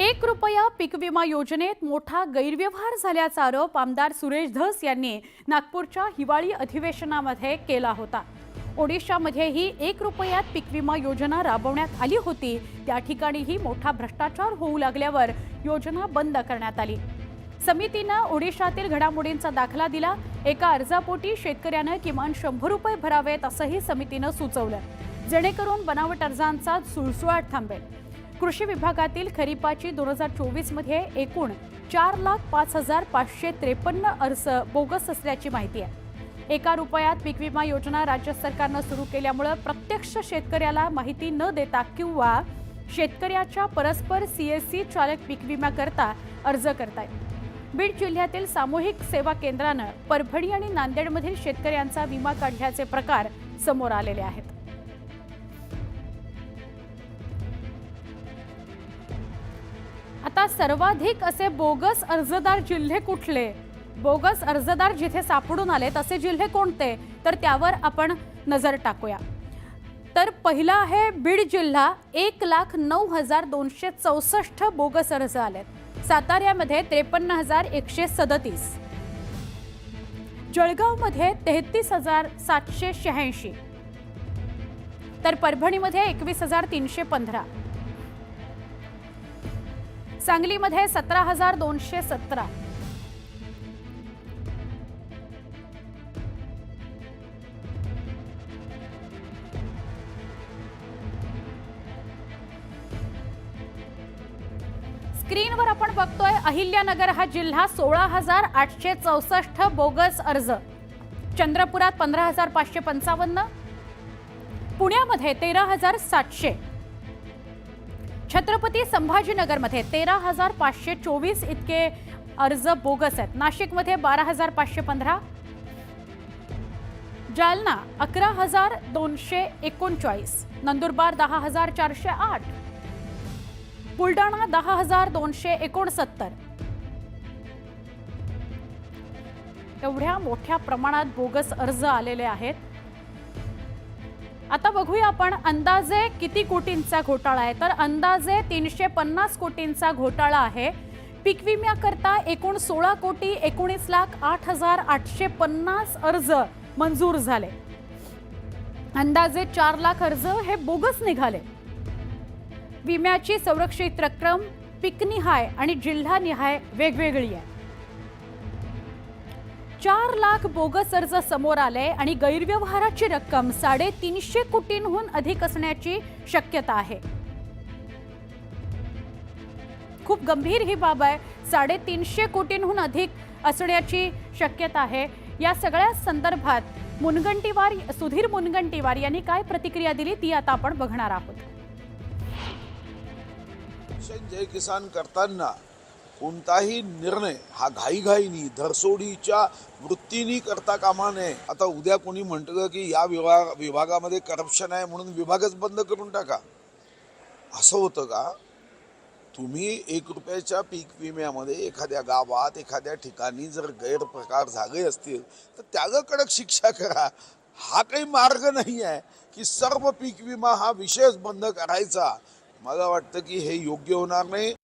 एक रुपया पीक विमा योजनेत मोठा गैरव्यवहार झाल्याचा आरोप आमदार सुरेश धस यांनी नागपूरच्या हिवाळी अधिवेशनामध्ये केला होता. ओडिशामध्येही एक रुपयात पीक विमा योजना राबवण्यात आली होती. त्या ठिकाणीही मोठा भ्रष्टाचार होऊ लागल्यावर योजना बंद करण्यात आली. समितीनं ओडिशातील घडामोडींचा दाखला दिला. एका अर्जापोटी शेतकऱ्यानं किमान शंभर रुपये भरावेत असंही समितीनं सुचवलं. जेणेकरून बनावट अर्जांचा सुळसुळाट थांबेल. कृषी विभागातील खरीपाची दोन हजार चोवीसमध्ये एकूण चार लाख पाच हजार पाचशे त्रेपन्न अर्ज बोगस असल्याची माहिती आहे. एका रुपयात पीक विमा योजना राज्य सरकारनं सुरू केल्यामुळं प्रत्यक्ष शेतकऱ्याला माहिती न देता किंवा शेतकऱ्याच्या परस्पर सीएससी चालक पीक विम्याकरता अर्ज करतायत. बीड जिल्ह्यातील सामूहिक सेवा केंद्रानं परभणी आणि नांदेडमधील शेतकऱ्यांचा विमा काढल्याचे प्रकार समोर आलेले आहेत. आता सर्वाधिक असे बोगस अर्जदार जिल्हे कुठले? बोगस अर्जदार जिथे सापडून आले तसे जिल्हे कोणते? तर त्यावर आपण नजर टाकूया. तर पहिला आहे बीड जिल्हा. एक लाख नऊ हजार दोनशे चौसष्ट बोगस अर्ज आलेत. साताऱ्यामध्ये त्रेपन्न हजार एकशे सदतीस. जळगावमध्ये तेहतीस हजार सातशे शहाऐंशी. तर परभणीमध्ये एकवीस हजार तीनशे पंधरा. सांगलीमध्ये सतरा हजार दोनशे सतरा. स्क्रीनवर आपण बघतोय अहिल्यानगर हा जिल्हा सोळा हजार आठशे चौसष्ट बोगस अर्ज. चंद्रपुरात पंधरा हजार पाचशे पंचावन्न. पुण्यामध्ये तेरा हजार सातशे. छत्रपती संभाजीनगरमध्ये तेरा हजार पाचशे चोवीस इतके अर्ज बोगस आहेत. नाशिकमध्ये बारा हजार पाचशे पंधरा. जालना अकरा हजार दोनशे एकोणचाळीस. नंदुरबार दहा हजार चारशे आठ. बुलढाणा दहा हजार दोनशे एकोणसत्तर. एवढ्या मोठ्या प्रमाणात बोगस अर्ज आलेले आहेत. आता बघूया आपण अंदाजे किती कोटींचा घोटाळा आहे? तर अंदाजे तीनशे पन्नास कोटींचा घोटाळा आहे. पीक विम्याकरता एकूण सोळा कोटी एकोणीस लाख आठ हजार आठशे पन्नास अर्ज मंजूर झाले. अंदाजे चार लाख अर्ज हे बोगस निघाले. विम्याची संरक्षित रक्कम पिकनिहाय आणि जिल्हानिहाय वेगवेगळी आहे. चार लाख बोगस अर्ज समोर आले आणि गैरव्यवहाराची रक्कम साडेतीनशे कोटींहून अधिक असण्याची शक्यता आहे. खूप गंभीर ही बाब आहे. साडेतीनशे कोटींहून अधिक असण्याची शक्यता आहे. या सगळ्या संदर्भात मुनगंटीवार सुधीर मुनगंटीवार यांनी काय प्रतिक्रिया दिली ती आता आपण बघणार आहोत. जय किसान करताना कोणताही निर्णय हा घाईघाईनी धरसोडीच्या वृत्तीने करता कामा नये. आता उद्या कोणी म्हटलं की या विभाग विभागामध्ये करप्शन आहे म्हणून विभागच बंद करून टाका. असं होतं का? तुम्ही एक रुपयाच्या पीक विम्यामध्ये एखाद्या गावात एखाद्या ठिकाणी जर गैरप्रकार झाले असतील तर त्याला कडक शिक्षा करा. हा काही मार्ग नाही आहे की सर्व पीक विमा हा विषयच बंद करायचा. मला वाटतं की हे योग्य होणार नाही.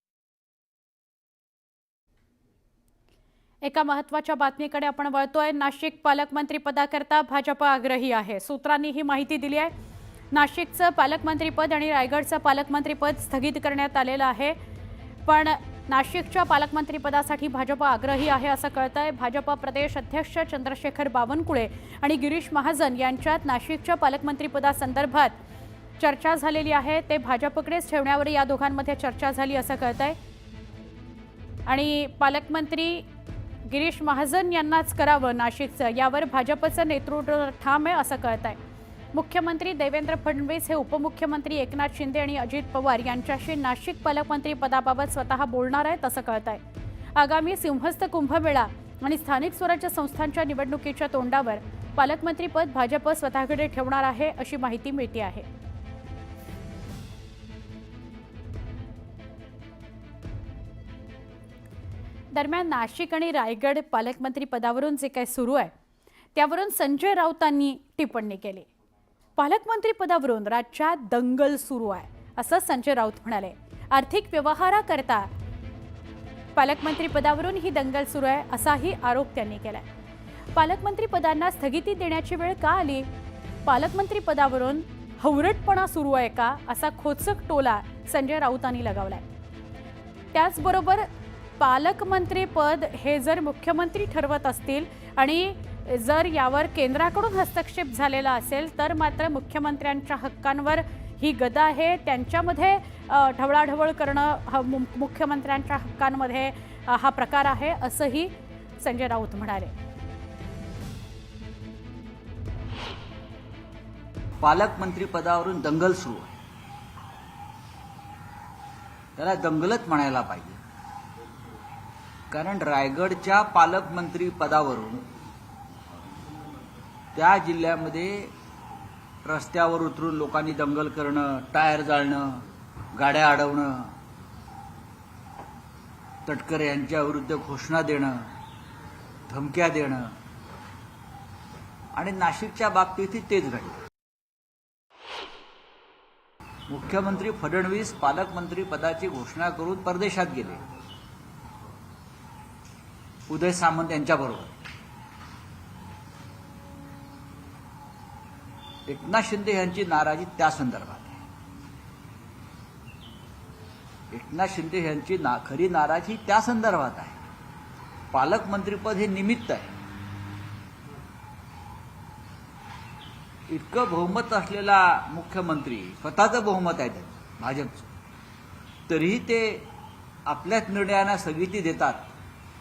एका महत्त्वाच्या बातमीकडे आपण वळतोय. नाशिक पालकमंत्री पदाकरता भाजप आग्रही आहे. सूत्रांनी ही माहिती दिली आहे. नाशिकचं पालकमंत्रीपद आणि रायगडचं पालकमंत्रीपद स्थगित करण्यात आलेलं आहे. पण नाशिकच्या पालकमंत्रीपदासाठी भाजप आग्रही आहे असं कळतं आहे भाजप प्रदेश अध्यक्ष चंद्रशेखर बावनकुळे आणि गिरीश महाजन यांच्यात नाशिकच्या पालकमंत्रीपदासंदर्भात चर्चा झालेली आहे. ते भाजपकडेच ठेवण्यावर या दोघांमध्ये चर्चा झाली असं कळत आहे आणि पालकमंत्री गिरीश महाजन यांनाच करावं नाशिकचं. यावर भाजपचं नेतृत्व ठाम आहे असं कळत आहे मुख्यमंत्री देवेंद्र फडणवीस हे उपमुख्यमंत्री एकनाथ शिंदे आणि अजित पवार यांच्याशी नाशिक पालकमंत्री पदाबाबत स्वतः बोलणार आहेत असं कळत आहे आगामी सिंहस्थ कुंभमेळा आणि स्थानिक स्वराज्य संस्थांच्या निवडणुकीच्या तोंडावर पालकमंत्रीपद भाजप स्वतःकडे ठेवणार आहे अशी माहिती मिळते आहे. दरम्यान नाशिक आणि रायगड पालकमंत्री पदावरून जे काही सुरू आहे त्यावरून संजय राऊतांनी टिप्पणी केली. पालकमंत्री पदावरून राज्यात दंगल सुरू आहे असं संजय राऊत म्हणाले. आर्थिक व्यवहाराकरता पालकमंत्री पदावरून ही दंगल सुरू आहे असाही आरोप त्यांनी केलाय. पालकमंत्री पदांना स्थगिती देण्याची वेळ का आली? पालकमंत्री पदावरून हवरटपणा सुरू आहे का असा खोचक टोला संजय राऊतांनी लगावलाय. त्याचबरोबर पालकमंत्रीपद हे जर मुख्यमंत्री ठरवत असतील आणि जर यावर केंद्राकडून हस्तक्षेप झालेला असेल तर मात्र मुख्यमंत्र्यांच्या हक्कांवर ही गदा आहे. त्यांच्यामध्ये ढवळाढवळ करणं हा मु- मुख्यमंत्र्यांच्या हक्कांमध्ये हा प्रकार आहे असंही संजय राऊत म्हणाले. पालकमंत्री पदावरून दंगल सुरू आहे. त्याला दंगलच म्हणायला पाहिजे. कारण रायगडच्या पालकमंत्री पदावरून त्या जिल्ह्यामध्ये रस्त्यावर उतरून लोकांनी दंगल करणं टायर जाळणं गाड्या अडवणं तटकरे यांच्याविरुद्ध घोषणा देणं धमक्या देणं आणि नाशिकच्या बाबतीतही तेच घडलं. मुख्यमंत्री फडणवीस पालकमंत्री पदाची घोषणा करून परदेशात गेले. उदय सामंत यांच्याबरोबर. एकनाथ शिंदे यांची नाराजी त्या संदर्भात आहे. एकनाथ शिंदे यांची ना खरी नाराजी त्या संदर्भात आहे. पालकमंत्रीपद हे निमित्त आहे. इतकं बहुमत असलेला मुख्यमंत्री स्वतःचं बहुमत आहे त्याचं भाजपचं. तरीही ते आपल्याच निर्णयांना स्थगिती देतात.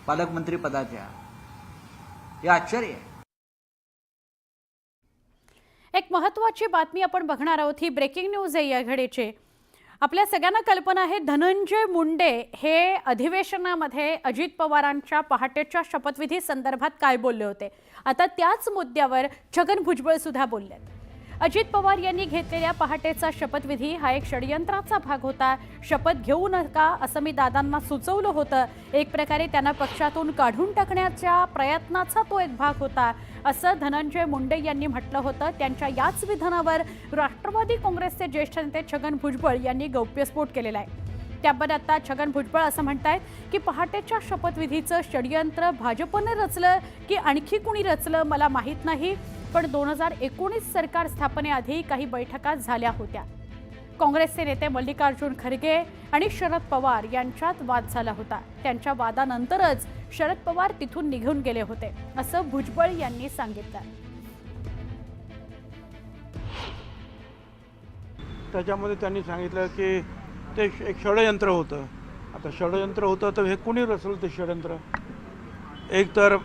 पालकमंत्री पदाच्या हे आश्चर्य आहे. एक महत्वाची बातमी आपण बघणार आहोत ही ब्रेकिंग न्यूज आहे या घडीची. आपल्या सगळ्यांना कल्पना आहे धनंजय मुंडे हे अधिवेशनामध्ये अजित पवारांच्या पहाटेच्या शपथविधी संदर्भात काय बोलले होते? आता त्याच मुद्द्यावर छगन भुजबळ सुद्धा बोलले अजित पवार यांनी घेतलेल्या पहाटेचा शपथविधी हा एक षडयंत्राचा भाग होता. शपथ घेऊ नका असं मी दादांना सुचवलं होतं. एक प्रकारे त्यांना पक्षातून काढून टाकण्याच्या प्रयत्नाचा तो एक भाग होता. असं धनंजय मुंडे यांनी म्हटलं होतं. त्यांच्या याच विधानावर राष्ट्रवादी काँग्रेसचे ज्येष्ठ नेते छगन भुजबळ यांनी गौप्यस्फोट केलेला आहे. त्याबाबत आता छगन भुजबळ असं म्हणतायत की पहाटेच्या शपथविधीचं षडयंत्र भाजपनं रचलं की आणखी कुणी रचलं मला माहीत नाही. पण दोन हजार एकोणीस सरकार स्थापनेआधी काही बैठका झाल्या होत्या. काँग्रेसचे नेते मल्लिकार्जुन खरगे आणि शरद पवार यांच्यात वाद झाला होता. त्यांच्या वादानंतरच शरद पवार तिथून निघून गेले होते असं भुजबळ यांनी सांगितलं. त्याच्यामध्ये त्यांनी सांगितलं की ते एक षडयंत्र होतं. आता षडयंत्र होतं तर हे कुणी रचलं ते षडयंत्र? एक तर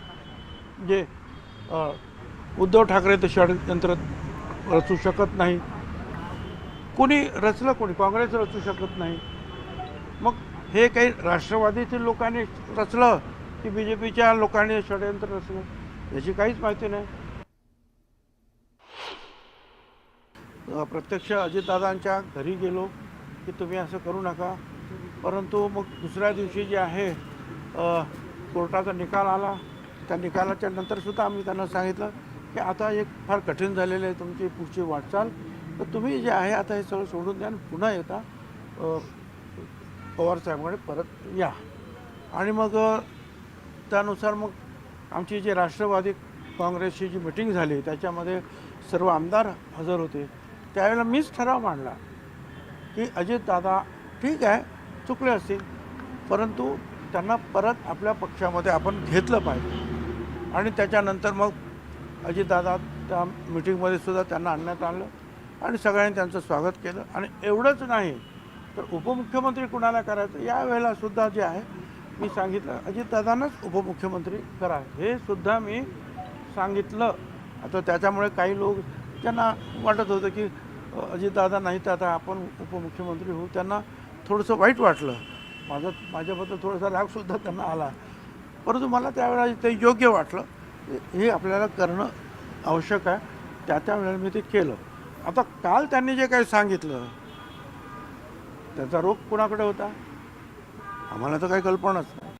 जे उद्धव ठाकरे ते षडयंत्र रचू शकत नाही. कुणी रचलं कोणी? काँग्रेस रचू शकत नाही. मग हे काही राष्ट्रवादीतील लोकांनी रचलं की बी जे पीच्या लोकांनी षडयंत्र रचलं? याची काहीच माहिती नाही. प्रत्यक्ष अजितदादांच्या घरी गेलो की तुम्ही असं करू नका. परंतु मग दुसऱ्या दिवशी जे आहे कोर्टाचा निकाल आला. त्या निकालाच्या नंतरसुद्धा आम्ही त्यांना सांगितलं की आता एक फार कठीण झालेलं आहे तुमची पुढची वाटचाल. तर तुम्ही जे आहे आता हे सगळं सोडून द्या आणि पुन्हा येता पवारसाहेबांकडे परत या. आणि मग त्यानुसार मग आमची जी राष्ट्रवादी काँग्रेसची जी मिटिंग झाली त्याच्यामध्ये सर्व आमदार हजर होते. त्यावेळेला मीच ठराव मांडला की अजित दादा ठीक आहे चुकले असतील परंतु त्यांना परत आपल्या पक्षामध्ये आपण घेतलं पाहिजे. आणि त्याच्यानंतर मग अजितदादा त्या मिटिंगमध्ये सुद्धा त्यांना आणण्यात आलं आणि सगळ्यांनी त्यांचं स्वागत केलं. आणि एवढंच नाही तर उपमुख्यमंत्री कुणाला करायचं? यावेळेला सुद्धा जे आहे मी सांगितलं अजितदादांनाच उपमुख्यमंत्री करा. हे सुद्धा मी सांगितलं. आता त्याच्यामुळे काही लोक त्यांना वाटत होतं की अजितदादा नाही तर आता आपण उपमुख्यमंत्री होऊ. त्यांना थोडंसं वाईट वाटलं. माझं माझ्याबद्दल थोडासा रागसुद्धा त्यांना आला. परंतु मला त्यावेळेला ते योग्य वाटलं. हे आपल्याला करणं आवश्यक आहे. त्या त्या वेळेला मी ते केलं. आता काल त्यांनी जे काही सांगितलं त्याचा रोग कुणाकडे होता? आम्हाला तर काही कल्पनाच नाही.